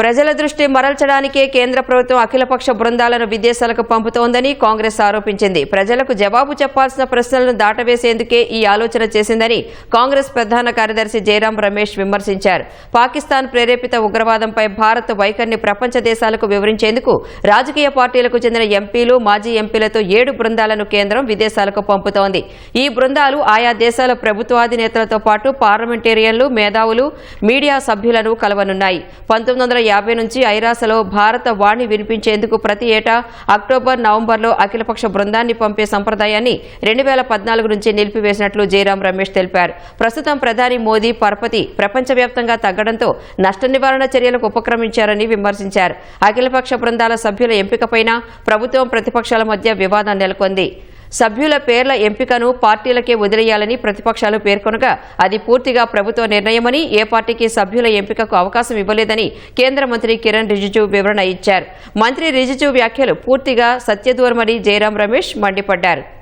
ప్రజల దృష్టి మరల్చడానికే కేంద్ర ప్రభుత్వం అఖిలపక్ష బృందాలను విదేశాలకు పంపుతోందని కాంగ్రెస్ ఆరోపించింది. ప్రజలకు జవాబు చెప్పాల్సిన ప్రశ్నలను దాటవేసేందుకే ఈ ఆలోచన చేసిందని కాంగ్రెస్ ప్రధాన కార్యదర్శి జయరాం రమేష్ విమర్శించారు. పాకిస్తాన్ ప్రేరేపిత ఉగ్రవాదంపై భారత్ వైఖరిని ప్రపంచ దేశాలకు వివరించేందుకు రాజకీయ పార్టీలకు చెందిన ఎంపీలు మాజీ ఎంపీలతో ఏడు బృందాలను కేంద్రం విదేశాలకు పంపుతోంది. ఈ బృందాలు ఆయా దేశాల ప్రభుత్వాధినేతలతో పాటు పార్లమెంటేరియన్లు మేధావులు మీడియా సభ్యులను కలవనున్నాయి. పంతొమ్మిది వందల యాభై నుంచి ఐరాసలో భారత వాణి వినిపించేందుకు ప్రతి ఏటా అక్టోబర్ నవంబర్లో అఖిలపక్ష బృందాన్ని పంపే సంప్రదాయాన్ని రెండు వేల పద్నాలుగు నుంచి నిలిపివేసినట్లు జయరాం రమేష్ తెలిపారు. ప్రస్తుతం ప్రధాని మోదీ పరపతి ప్రపంచవ్యాప్తంగా తగ్గడంతో నష్ట నివారణ చర్యలకు ఉపక్రమించారని విమర్శించారు. అఖిలపక్ష బృందాల సభ్యుల ఎంపికపైన ప్రభుత్వం ప్రతిపక్షాల మధ్య వివాదం నెలకొంది. సభ్యుల పేర్ల ఎంపికను పార్టీలకే వదిలేయాలని ప్రతిపక్షాలు పేర్కొనగా అది పూర్తిగా ప్రభుత్వ నిర్ణయమని ఏ పార్టీకి సభ్యుల ఎంపికకు అవకాశం ఇవ్వలేదని కేంద్ర మంత్రి కిరణ్ రిజిజు వివరణ ఇచ్చారు. మంత్రి రిజిజు వ్యాఖ్యలు పూర్తిగా సత్యదూరమని జయరాం రమేష్ మండిపడ్డారు.